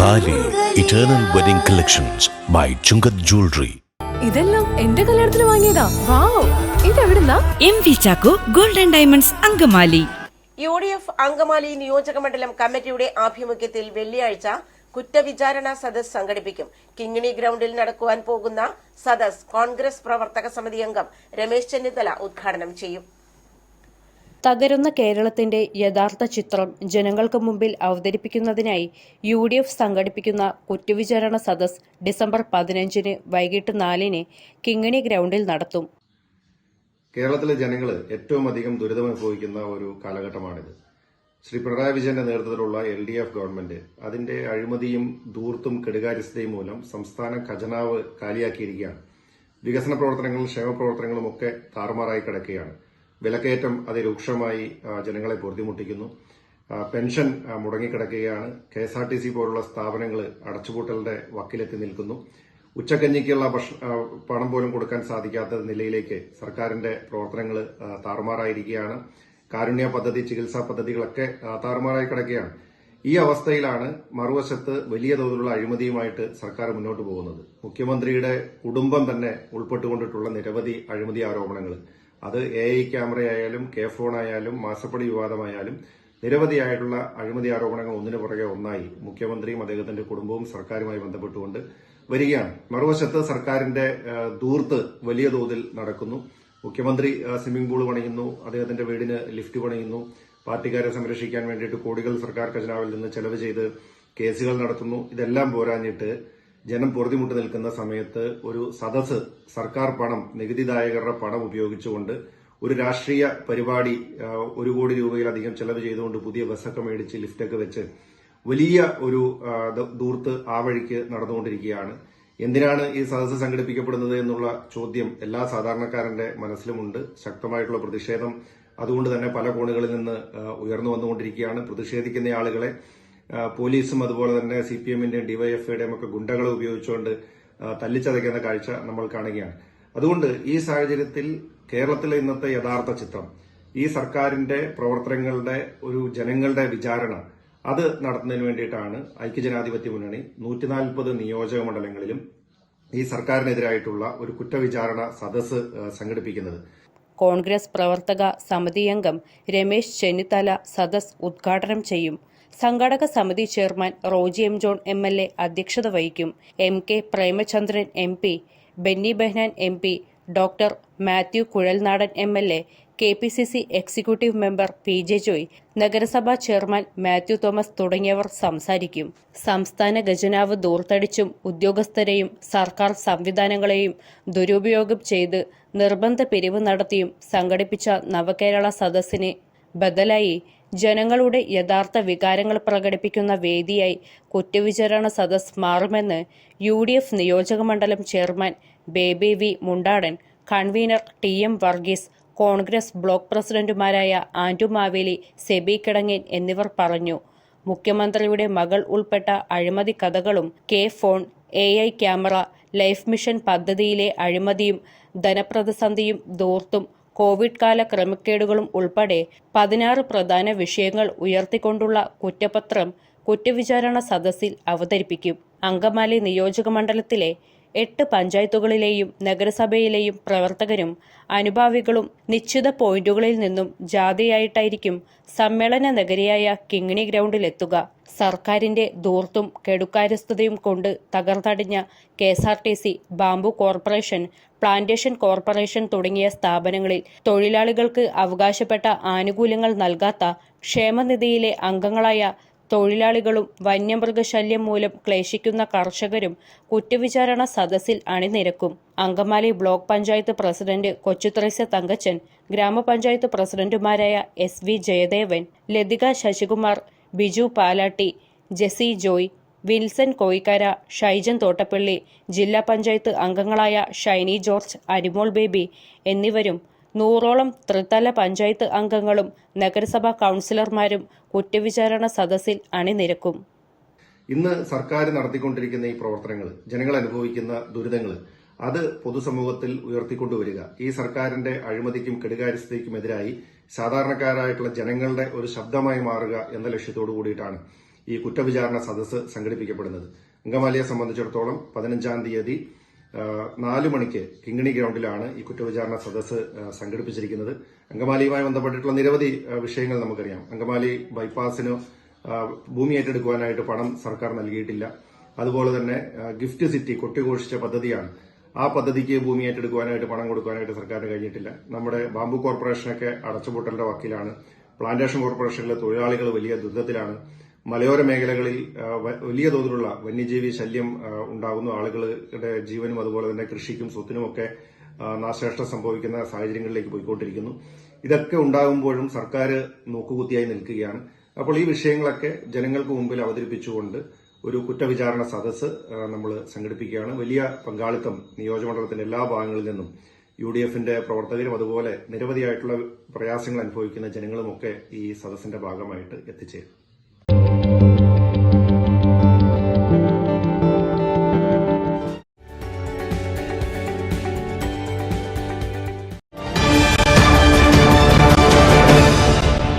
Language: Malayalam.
Thali eternal wedding collections by Chungath jewellery ഇതെല്ലാം എന്റെ കല്യാണത്തിന് വാങ്ങിയതാ. Wow. ഇതെവിടുന്നാ? M V Chacko golden diamonds Angamaly. U D F Angamaly നിയോജക മണ്ഡലം കമ്മിറ്റിയുടെ ആഭിമുഖ്യത്തിൽ വെള്ളിയാഴ്ച കുറ്റവിചാരണ സദസ് സംഘടിപ്പിക്കും. കിങ്ങിണി ഗ്രൗണ്ടിൽ നടക്കുവാൻ പോകുന്ന സദസ് കോൺഗ്രസ് പ്രവർത്തക സമിതി അംഗം രമേശ് ചെന്നിത്തല ഉദ്ഘാടനം ചെയ്യും. തകരുന്ന കേരളത്തിന്റെ യഥാർത്ഥ ചിത്രം ജനങ്ങൾക്ക് മുമ്പിൽ അവതരിപ്പിക്കുന്നതിനായി യു ഡി എഫ് സംഘടിപ്പിക്കുന്ന കുറ്റവിചാരണ സദസ് ഡിസംബർ പതിനഞ്ചിന് വൈകിട്ട് നാലിന് കിങ്ങണി ഗ്രൗണ്ടിൽ നടത്തും. കേരളത്തിലെ ജനങ്ങൾ ഏറ്റവും അധികം ദുരിതമനുഭവിക്കുന്ന ഒരു കാലഘട്ടമാണിത്. ശ്രീ പിണറായി വിജയന്റെ നേതൃത്വത്തിലുള്ള എൽ ഡി എഫ് ഗവൺമെന്റ് അതിന്റെ അഴിമതിയും ദൂർത്തും കെടുകാര്യസ്ഥതയും മൂലം സംസ്ഥാന ഖജനാവ് കാലിയാക്കിയിരിക്കുകയാണ്. വികസന പ്രവർത്തനങ്ങളും ക്ഷേമ പ്രവർത്തനങ്ങളും ഒക്കെ താറുമാറായി കിടക്കുകയാണ്. വിലക്കയറ്റം അതിരൂക്ഷമായി ജനങ്ങളെ പൊറുതിമുട്ടിക്കുന്നു pension മുടങ്ങിക്കിടക്കുകയാണ്. K S R T C പോലുള്ള സ്ഥാപനങ്ങൾ അടച്ചുപൂട്ടലിന്റെ വക്കിലെത്തി നിൽക്കുന്നു. ഉച്ചക്കഞ്ഞിക്കുള്ള പണം പോലും കൊടുക്കാൻ സാധിക്കാത്ത നിലയിലേക്ക് സർക്കാരിന്റെ പ്രവർത്തനങ്ങൾ താറുമാറായിരിക്കുകയാണ്. കാരുണ്യ പദ്ധതി ചികിത്സാ പദ്ധതികളൊക്കെ താറുമാറായി കിടക്കുകയാണ്. ഈ അവസ്ഥയിലാണ് മറുവശത്ത് വലിയ തോതിലുള്ള അഴിമതിയുമായിട്ട് സർക്കാർ മുന്നോട്ട് പോകുന്നത്. മുഖ്യമന്ത്രിയുടെ കുടുംബം തന്നെ ഉൾപ്പെട്ടുകൊണ്ടിട്ടുള്ള നിരവധി അഴിമതി ആരോപണങ്ങൾ അത് എ ഐ ക്യാമറയായാലും കെ ഫോൺ ആയാലും മാസപ്പടി വിവാദമായാലും നിരവധിയായിട്ടുള്ള അഴിമതി ആരോപണങ്ങൾ ഒന്നിനു പുറകെ ഒന്നായി മുഖ്യമന്ത്രിയും അദ്ദേഹത്തിന്റെ കുടുംബവും സർക്കാരുമായി ബന്ധപ്പെട്ടുകൊണ്ട് വരികയാണ്. മറുവശത്ത് സർക്കാരിന്റെ ദൂർത്ത് വലിയ തോതിൽ നടക്കുന്നു. മുഖ്യമന്ത്രി സ്വിമ്മിംഗ് പൂൾ പണിയുന്നു അദ്ദേഹത്തിന്റെ വീടിന് ലിഫ്റ്റ് പണിയുന്നു. പാർട്ടിക്കാരെ സംരക്ഷിക്കാൻ വേണ്ടിയിട്ട് കോടികൾ സർക്കാർ ഖജനാവിൽ നിന്ന് ചെലവ് ചെയ്ത് കേസുകൾ നടത്തുന്നു. ഇതെല്ലാം പോരാഞ്ഞിട്ട് ജനം പൊറുതിമുട്ട് നിൽക്കുന്ന സമയത്ത് ഒരു സദസ് സർക്കാർ പണം നികുതിദായകരുടെ പണം ഉപയോഗിച്ചുകൊണ്ട് ഒരു രാഷ്ട്രീയ പരിപാടി ഒരു കോടി രൂപയിലധികം ചെലവ് ചെയ്തുകൊണ്ട് പുതിയ ബസ്സൊക്കെ മേടിച്ച് ലിഫ്റ്റൊക്കെ വെച്ച് വലിയ ഒരു ദൂർത്ത് ആ വഴിക്ക് നടന്നുകൊണ്ടിരിക്കുകയാണ്. എന്തിനാണ് ഈ സദസ്സ് സംഘടിപ്പിക്കപ്പെടുന്നത് എന്നുള്ള ചോദ്യം എല്ലാ സാധാരണക്കാരന്റെ മനസ്സിലുമുണ്ട്. ശക്തമായിട്ടുള്ള പ്രതിഷേധം അതുകൊണ്ട് തന്നെ പല കോണുകളിൽ നിന്ന് ഉയർന്നു വന്നുകൊണ്ടിരിക്കുകയാണ്. പ്രതിഷേധിക്കുന്ന ആളുകളെ പോലീസും അതുപോലെ തന്നെ സി പി എമ്മിന്റെയും ഡിവൈഎഫ്ഐയുടെയും ഒക്കെ ഗുണ്ടകളെ ഉപയോഗിച്ചുകൊണ്ട് തല്ലിച്ചതയ്ക്കുന്ന കാഴ്ച നമ്മൾ കാണുകയാണ്. അതുകൊണ്ട് ഈ സാഹചര്യത്തിൽ കേരളത്തിലെ ഇന്നത്തെ യഥാർത്ഥ ചിത്രം ഈ സർക്കാരിന്റെ പ്രവർത്തനങ്ങളുടെ ഒരു ജനങ്ങളുടെ വിചാരണ അത് നടത്തുന്നതിന് വേണ്ടിയിട്ടാണ് ഐക്യജനാധിപത്യ മുന്നണി നൂറ്റിനാൽപ്പത് നിയോജക മണ്ഡലങ്ങളിലും ഈ സർക്കാരിനെതിരായിട്ടുള്ള ഒരു കുറ്റവിചാരണ സദസ് സംഘടിപ്പിക്കുന്നത്. കോൺഗ്രസ് പ്രവർത്തക സമിതി അംഗം രമേശ് ചെന്നിത്തല സദസ് ഉദ്ഘാടനം ചെയ്യും. സംഘാടക സമിതി chairman Roji M John M L A അധ്യക്ഷത വഹിക്കും. M K Premachandran M P Benny Behanan M P doctor Mathew Kuzhalnadan M L A K P C C executive member P J Joy നഗരസഭാ ചെയർമാൻ മാത്യു തോമസ് തുടങ്ങിയവർ സംസാരിക്കും. സംസ്ഥാന ഖജനാവ് ദൂർത്തടിച്ചും ഉദ്യോഗസ്ഥരെയും സർക്കാർ സംവിധാനങ്ങളെയും ദുരുപയോഗം ചെയ്ത് നിർബന്ധ പിരിവ് നടത്തിയും സംഘടിപ്പിച്ച നവകേരള സദസ്സിനെ ബദലായി ജനങ്ങളുടെ യഥാർത്ഥ വികാരങ്ങൾ പ്രകടിപ്പിക്കുന്ന വേദിയായി കുറ്റവിചാരണ സദസ് മാറുമെന്ന് യു ഡി എഫ് നിയോജകമണ്ഡലം chairman Baby V Mundadan convener T M Varghese Congress block പ്രസിഡന്റുമാരായ ആന്റു മാവേലി സെബി കിടങ്ങൻ എന്നിവർ പറഞ്ഞു. മുഖ്യമന്ത്രിയുടെ മകൾ ഉൾപ്പെട്ട അഴിമതി കഥകളും K phone A I camera life mission പദ്ധതിയിലെ അഴിമതിയും ധനപ്രതിസന്ധിയും ദൂർത്തും കോവിഡ് കാല ക്രമക്കേടുകളും ഉൾപ്പെടെ പതിനാറ് പ്രധാന വിഷയങ്ങൾ ഉയർത്തിക്കൊണ്ടുള്ള കുറ്റപത്രം കുറ്റവിചാരണ സദസ്സിൽ അവതരിപ്പിക്കും. അങ്കമാലി നിയോജകമണ്ഡലത്തിലെ എട്ട് പഞ്ചായത്തുകളിലെയും നഗരസഭയിലെയും പ്രവർത്തകരും അനുഭാവികളും നിശ്ചിത പോയിന്റുകളിൽ നിന്നും ജാഥയായിട്ടായിരിക്കും സമ്മേളന നഗരിയായ കിങ്ങിണി ഗ്രൗണ്ടിലെത്തുക. സർക്കാരിന്റെ ദൂർത്തും കെടുക്കാര്യസ്ഥതയും കൊണ്ട് തകർന്നടിഞ്ഞ K S R T C bamboo corporation plantation corporation തുടങ്ങിയ സ്ഥാപനങ്ങളിൽ തൊഴിലാളികൾക്ക് അവകാശപ്പെട്ട ആനുകൂല്യങ്ങൾ നൽകാത്ത ക്ഷേമനിധിയിലെ അംഗങ്ങളായ തൊഴിലാളികളും വന്യമൃഗശല്യം മൂലം ക്ലേശിക്കുന്ന കർഷകരും കുറ്റവിചാരണ സദസ്സിൽ അണിനിരക്കും. അങ്കമാലി ബ്ലോക്ക് പഞ്ചായത്ത് പ്രസിഡന്റ് കൊച്ചുത്രേസ്യ തങ്കച്ചൻ ഗ്രാമപഞ്ചായത്ത് പ്രസിഡന്റുമാരായ S V Jayadevan Lathika Sasikumar Biju Palatty Jessy Joy Wilson Koikkara Shaijan Thottappally ജില്ലാ പഞ്ചായത്ത് അംഗങ്ങളായ ഷൈനി ജോർജ് അരിമോൾ ബേബി എന്നിവരും നൂറോളം ത്രിതല പഞ്ചായത്ത് അംഗങ്ങളും നഗരസഭാ കൗൺസിലർമാരും കുറ്റവിചാരണ സദസ്സിൽ അണിനിരക്കും. ഇന്ന് സർക്കാർ നടത്തിക്കൊണ്ടിരിക്കുന്ന ഈ പ്രവർത്തനങ്ങൾ ജനങ്ങൾ അനുഭവിക്കുന്ന ദുരിതങ്ങൾ അത് പൊതുസമൂഹത്തിൽ ഉയർത്തിക്കൊണ്ടുവരിക. ഈ സർക്കാരിന്റെ അഴിമതിക്കും കെടുകാര്യസ്ഥതയ്ക്കും എതിരായി സാധാരണക്കാരായിട്ടുള്ള ജനങ്ങളുടെ ഒരു ശബ്ദമായി മാറുക എന്ന ലക്ഷ്യത്തോടു കൂടിയിട്ടാണ് ഈ കുറ്റവിചാരണ സദസ്സ് സംഘടിപ്പിക്കപ്പെടുന്നത്. അങ്കമാലിയെ സംബന്ധിച്ചിടത്തോളം പതിനഞ്ചാം തീയതി നാല് മണിക്ക് കിങ്ങിണി ഗ്രൗണ്ടിലാണ് ഈ കുറ്റവിചാരണ സദസ് സംഘടിപ്പിച്ചിരിക്കുന്നത്. അങ്കമാലിയുമായി ബന്ധപ്പെട്ടിട്ടുള്ള നിരവധി വിഷയങ്ങൾ നമുക്കറിയാം. അങ്കമാലി ബൈപ്പാസിന് ഭൂമി ഏറ്റെടുക്കുവാനായിട്ട് പണം സർക്കാർ നൽകിയിട്ടില്ല. അതുപോലെ തന്നെ ഗിഫ്റ്റ് സിറ്റി കൊട്ടിഘോഷിച്ച പദ്ധതിയാണ്. ആ പദ്ധതിക്ക് ഭൂമി ഏറ്റെടുക്കുവാനായിട്ട് പണം കൊടുക്കാനായിട്ട് സർക്കാരിന് കഴിഞ്ഞിട്ടില്ല. നമ്മുടെ ബാംബു കോർപ്പറേഷനൊക്കെ അടച്ചുപൂട്ടലിന്റെ വക്കിലാണ്. പ്ലാന്റേഷൻ കോർപ്പറേഷനിലെ തൊഴിലാളികൾ വലിയ ദുരിതത്തിലാണ്. മലയോര മേഖലകളിൽ വലിയ തോതിലുള്ള വന്യജീവി ശല്യം ഉണ്ടാകുന്നു. ആളുകളുടെ ജീവനും അതുപോലെ തന്നെ കൃഷിക്കും സ്വത്തിനുമൊക്കെ നാശനഷ്ടം സംഭവിക്കുന്ന സാഹചര്യങ്ങളിലേക്ക് പോയിക്കൊണ്ടിരിക്കുന്നു. ഇതൊക്കെ ഉണ്ടാകുമ്പോഴും സർക്കാർ നോക്കുകുത്തിയായി നിൽക്കുകയാണ്. അപ്പോൾ ഈ വിഷയങ്ങളൊക്കെ ജനങ്ങൾക്ക് മുമ്പിൽ അവതരിപ്പിച്ചുകൊണ്ട് ഒരു കുറ്റവിചാരണ സദസ്സ് നമ്മൾ സംഘടിപ്പിക്കുകയാണ്. വലിയ പങ്കാളിത്തം നിയോജകമണ്ഡലത്തിന്റെ എല്ലാ ഭാഗങ്ങളിൽ നിന്നും യു ഡി എഫിന്റെ പ്രവർത്തകരും അതുപോലെ നിരവധിയായിട്ടുള്ള പ്രയാസങ്ങൾ അനുഭവിക്കുന്ന ജനങ്ങളുമൊക്കെ ഈ സദസ്സിന്റെ ഭാഗമായിട്ട് എത്തിച്ചേരും.